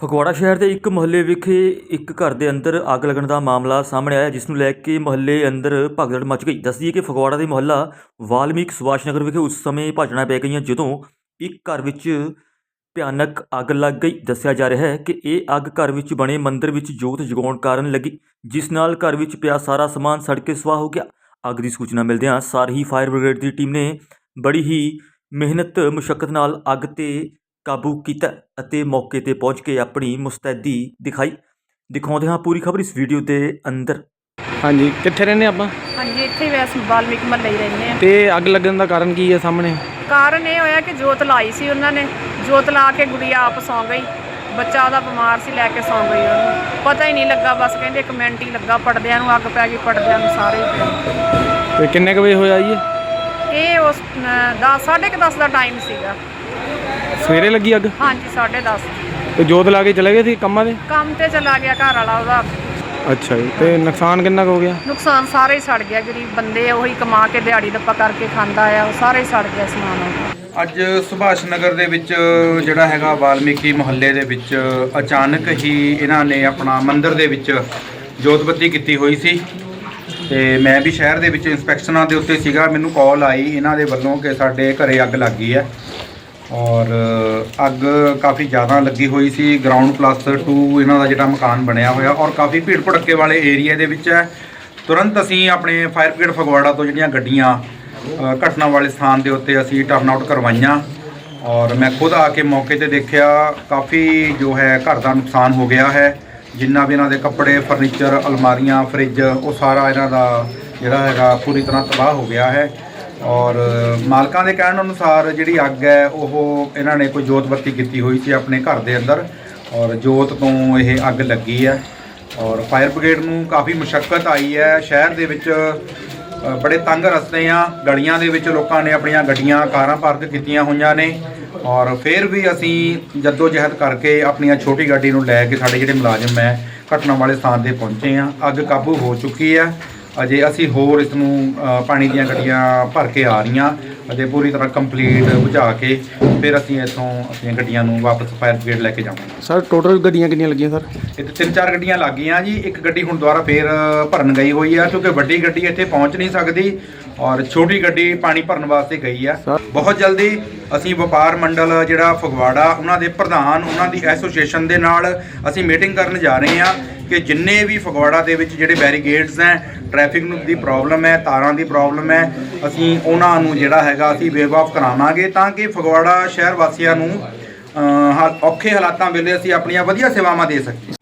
ਫਗਵਾੜਾ ਸ਼ਹਿਰ ਦੇ ਇੱਕ ਮੁਹੱਲੇ ਵਿਖੇ ਇੱਕ ਘਰ ਦੇ ਅੰਦਰ ਅੱਗ ਲੱਗਣ ਦਾ ਮਾਮਲਾ ਸਾਹਮਣੇ ਆਇਆ, ਜਿਸ ਨੂੰ ਲੈ ਕੇ ਮੁਹੱਲੇ ਅੰਦਰ ਭਗਦੜ ਮਚ ਗਈ। ਦੱਸਦੀਏ ਕਿ ਫਗਵਾੜਾ ਦੇ ਮੁਹੱਲਾ ਵਾਲਮੀਕ ਸੁਭਾਸ਼ ਨਗਰ ਵਿਖੇ ਉਸ ਸਮੇਂ ਭਾਜਣਾ ਪੈ ਗਈਆਂ, ਜਦੋਂ ਇੱਕ ਘਰ ਵਿੱਚ ਭਿਆਨਕ ਅੱਗ ਲੱਗ ਗਈ। ਦੱਸਿਆ ਜਾ ਰਿਹਾ ਹੈ ਕਿ ਇਹ ਅੱਗ ਘਰ ਵਿੱਚ ਬਣੇ ਮੰਦਿਰ ਵਿੱਚ ਜੋਤ ਜਗਾਉਣ ਕਾਰਨ ਲੱਗੀ, ਜਿਸ ਨਾਲ ਘਰ ਵਿੱਚ ਪਿਆ ਸਾਰਾ ਸਮਾਨ ਸੜ ਕੇ ਸਵਾਹ ਹੋ ਗਿਆ। ਅੱਗ ਦੀ ਸੂਚਨਾ ਮਿਲਦਿਆਂ ਸਾਰ ਹੀ ਫਾਇਰ ਬ੍ਰਿਗੇਡ ਦੀ ਟੀਮ ਨੇ ਬੜੀ ਹੀ ਮਿਹਨਤ ਮੁਸ਼ਕਲ ਨਾਲ ਅੱਗ ਤੇ ਕਾਬੂ ਕੀਤਾ ਅਤੇ ਮੌਕੇ ਤੇ ਪਹੁੰਚ ਕੇ ਆਪਣੀ ਮੁਸਤੈਦੀ ਦਿਖਾਈ। ਦਿਖਾਉਂਦੇ ਹਾਂ ਪੂਰੀ ਖਬਰ ਇਸ ਵੀਡੀਓ ਦੇ ਅੰਦਰ। ਹਾਂਜੀ ਕਿੱਥੇ ਰਹਿੰਦੇ ਆਪਾਂ? ਹਾਂਜੀ ਇੱਥੇ ਹੀ ਵੈਸ ਵਾਲਮੀਕ ਮਹੱਲੇ ਹੀ ਰਹਿੰਦੇ ਆ ਤੇ ਅੱਗ ਲੱਗਣ ਦਾ ਕਾਰਨ ਕੀ ਹੈ ਸਾਹਮਣੇ? ਕਾਰਨ ਇਹ ਹੋਇਆ ਕਿ ਜੋਤ ਲਾਈ ਸੀ ਉਹਨਾਂ ਨੇ। ਜੋਤ ਲਾ ਕੇ ਗੁੜੀਆ ਆਪ ਸੌਂ ਗਈ। ਬੱਚਾ ਉਹਦਾ ਬਿਮਾਰ ਸੀ ਲੈ ਕੇ ਸੌਂ ਗਈ ਉਹਨੂੰ। ਪਤਾ ਹੀ ਨਹੀਂ ਲੱਗਾ ਬਸ ਕਹਿੰਦੇ ਇੱਕ ਮਿੰਟ ਹੀ ਲੱਗਾ ਪੜਦਿਆਂ ਨੂੰ ਅੱਗ ਪੈ ਗਈ ਪੜਦਿਆਂ ਨੂੰ ਸਾਰੇ। ਹੀ। ਤੇ ਕਿੰਨੇ ਕੁ ਵਜੇ ਹੋਇਆ ਜੀ ਇਹ? ਇਹ ਉਸ 10 10:30 ਦਾ ਟਾਈਮ ਸੀਗਾ। ਸਵੇਰੇ ਲੱਗੀ ਅੱਗ? ਹਾਂਜੀ 10:30 ਤੇ ਜੋਤ ਲਾ ਕੇ ਚਲੇ ਗਏ ਸੀ ਕੰਮਾਂ ਦੇ ਕੰਮ ਤੇ ਚਲਾ ਗਿਆ ਘਰ ਵਾਲਾ ਉਹਦਾ। ਅੱਛਾ ਜੀ ਤੇ ਨੁਕਸਾਨ ਕਿੰਨਾ ਕੁ ਹੋ ਗਿਆ? ਨੁਕਸਾਨ ਸਾਰੇ ਹੀ ਸੜ ਗਿਆ ਗਰੀਬ ਬੰਦੇ ਆ, ਉਹੀ ਕਮਾ ਕੇ ਦਿਹਾੜੀ ਦੱਪਾ ਕਰਕੇ ਖਾਂਦਾ ਆ ਉਹ ਸਾਰੇ ਹੀ ਸੜ ਗਿਆ ਸਮਾਨ ਉਹਦਾ ਅੱਜ ਸੁਭਾਸ਼ ਨਗਰ ਦੇ ਵਿੱਚ ਜਿਹੜਾ ਹੈਗਾ ਵਾਲਮੀਕੀ ਮੁਹੱਲੇ ਦੇ ਵਿੱਚ ਅਚਾਨਕ ਹੀ ਇਹਨਾਂ ਨੇ ਆਪਣਾ ਮੰਦਿਰ ਦੇ ਵਿੱਚ ਜੋਤਬੱਤੀ ਕੀਤੀ ਹੋਈ ਸੀ। ਤੇ ਮੈਂ ਵੀ ਸ਼ਹਿਰ ਦੇ ਵਿੱਚ ਇਨਸਪੈਕਸ਼ਨਾਂ ਦੇ ਉੱਤੇ ਸੀਗਾ ਮੈਨੂੰ ਕਾਲ ਆਈ ਇਹਨਾਂ ਦੇ ਵੱਲੋਂ ਕਿ ਸਾਡੇ ਘਰੇ ਅੱਗ ਲੱਗ ਗਈ ਹੈ। ਔਰ ਅੱਗ ਕਾਫੀ ਜ਼ਿਆਦਾ ਲੱਗੀ ਹੋਈ ਸੀ ਗਰਾਊਂਡ ਪਲੱਸ 2 ਇਹਨਾਂ ਦਾ ਜਿਹੜਾ ਮਕਾਨ ਬਣਿਆ ਹੋਇਆ, ਔਰ ਕਾਫੀ ਭੀੜ ਭੜੱਕੇ ਵਾਲੇ ਏਰੀਆ ਦੇ ਵਿੱਚ ਹੈ। ਤੁਰੰਤ ਅਸੀਂ ਆਪਣੇ ਫਾਇਰ ਬ੍ਰਿਗੇਡ ਫਗਵਾੜਾ ਤੋਂ ਜਿਹੜੀਆਂ ਗੱਡੀਆਂ ਘਟਨਾ ਵਾਲੇ ਸਥਾਨ ਦੇ ਉੱਤੇ ਅਸੀਂ ਟਰਨ ਆਊਟ ਕਰਵਾਈਆਂ। ਔਰ ਮੈਂ ਖੁਦ ਆ ਕੇ ਮੌਕੇ ਤੇ ਦੇਖਿਆ, ਕਾਫੀ ਜੋ ਹੈ ਘਰ ਦਾ ਨੁਕਸਾਨ ਹੋ ਗਿਆ ਹੈ। ਜਿੰਨਾ ਵੀ ਇਹਨਾਂ ਦੇ ਕੱਪੜੇ ਫਰਨੀਚਰ ਅਲਮਾਰੀਆਂ ਫਰਿੱਜ ਉਹ ਸਾਰਾ ਇਹਨਾਂ ਦਾ ਜਿਹੜਾ ਹੈਗਾ ਪੂਰੀ ਤਰ੍ਹਾਂ ਤਬਾਹ ਹੋ ਗਿਆ ਹੈ। ਔਰ ਮਾਲਕਾਂ ਦੇ ਕਹਿਣ ਅਨੁਸਾਰ ਜਿਹੜੀ ਅੱਗ ਹੈ, ਉਹ ਇਹਨਾਂ ਨੇ ਕੋਈ ਜੋਤ ਬੱਤੀ ਕੀਤੀ ਹੋਈ ਸੀ ਆਪਣੇ ਘਰ ਦੇ ਅੰਦਰ। ਔਰ ਜੋਤ ਤੋਂ ਇਹ ਅੱਗ ਲੱਗੀ ਹੈ। ਔਰ ਫਾਇਰ ਬ੍ਰਿਗੇਡ ਨੂੰ ਕਾਫੀ ਮੁਸ਼ਕਲ ਆਈ ਹੈ। ਸ਼ਹਿਰ ਦੇ ਵਿੱਚ ਬੜੇ ਤੰਗ ਰਸਤੇ ਆ। ਗਲੀਆਂ ਦੇ ਵਿੱਚ ਲੋਕਾਂ ਨੇ ਆਪਣੀਆਂ ਗੱਡੀਆਂ, ਕਾਰਾਂ ਪਾਰਕ ਕੀਤੀਆਂ ਹੋਈਆਂ ਨੇ। ਔਰ ਫਿਰ ਵੀ ਅਸੀਂ ਜੱਦੋ ਜਹਿਦ ਕਰਕੇ ਆਪਣੀਆਂ ਛੋਟੀ ਗੱਡੀ ਨੂੰ ਲੈ ਕੇ ਸਾਡੇ ਜਿਹੜੇ ਮੁਲਾਜ਼ਮ ਹੈ, ਘਟਨਾ ਵਾਲੇ ਸਥਾਨ ਤੇ ਪਹੁੰਚੇ ਆ ਅੱਗ ਕਾਬੂ ਹੋ ਚੁੱਕੀ ਹੈ। ਅਜੇ ਅਸੀਂ ਹੋਰ ਇਸ ਨੂੰ ਪਾਣੀ ਦੀਆਂ ਗੱਡੀਆਂ ਭਰ ਕੇ ਆ ਰਹੀਆਂ। ਅਜੇ ਪੂਰੀ ਤਰ੍ਹਾਂ ਕੰਪਲੀਟ ਬੁਝਾ ਕੇ ਫਿਰ ਅਸੀਂ ਇੱਥੋਂ ਆਪਣੀਆਂ ਗੱਡੀਆਂ ਨੂੰ ਵਾਪਸ ਫਾਇਰ ਬ੍ਰਿਗੇਡ ਲੈ ਕੇ ਜਾਵਾਂਗੇ। ਸਰ ਟੋਟਲ ਗੱਡੀਆਂ ਕਿੰਨੀਆਂ ਲੱਗੀਆਂ ਸਰ? ਇੱਥੇ ਤਿੰਨ ਚਾਰ ਗੱਡੀਆਂ ਲੱਗ ਗਈਆਂ ਜੀ। ਇੱਕ ਗੱਡੀ ਹੁਣ ਦੁਬਾਰਾ ਫੇਰ ਭਰਨ ਗਈ ਹੋਈ ਆ ਕਿਉਂਕਿ ਵੱਡੀ ਗੱਡੀ ਇੱਥੇ ਪਹੁੰਚ ਨਹੀਂ ਸਕਦੀ। ਔਰ ਛੋਟੀ ਗੱਡੀ ਪਾਣੀ ਭਰਨ ਵਾਸਤੇ ਗਈ ਆ। ਬਹੁਤ ਜਲਦੀ ਅਸੀਂ ਵਪਾਰ ਮੰਡਲ ਜਿਹੜਾ ਫਗਵਾੜਾ ਉਹਨਾਂ ਦੇ ਪ੍ਰਧਾਨ ਉਹਨਾਂ ਦੀ ਐਸੋਸੀਏਸ਼ਨ ਦੇ ਨਾਲ ਅਸੀਂ ਮੀਟਿੰਗ ਕਰਨ ਜਾ ਰਹੇ ਹਾਂ ਕਿ ਜਿੰਨੇ ਵੀ ਫਗਵਾੜਾ ਦੇ ਵਿੱਚ ਜਿਹੜੇ ਬੈਰੀਗੇਡਸ ਹੈ ਟ੍ਰੈਫਿਕ ਨੂੰ ਦੀ ਪ੍ਰੋਬਲਮ ਹੈ ਤਾਰਾਂ ਦੀ ਪ੍ਰੋਬਲਮ ਹੈ ਅਸੀਂ ਉਹਨਾਂ ਨੂੰ ਜਿਹੜਾ ਹੈਗਾ ਅਸੀਂ ਵੇਵ ਆਫ ਕਰਾਵਾਂਗੇ ਤਾਂ ਕਿ ਫਗਵਾੜਾ ਸ਼ਹਿਰ ਵਾਸੀਆਂ ਨੂੰ ਔਖੇ ਹਾਲਾਤਾਂ ਵੇਲੇ ਅਸੀਂ ਆਪਣੀਆਂ ਵਧੀਆ ਸੇਵਾਵਾਂ ਦੇ ਸਕੀਏ।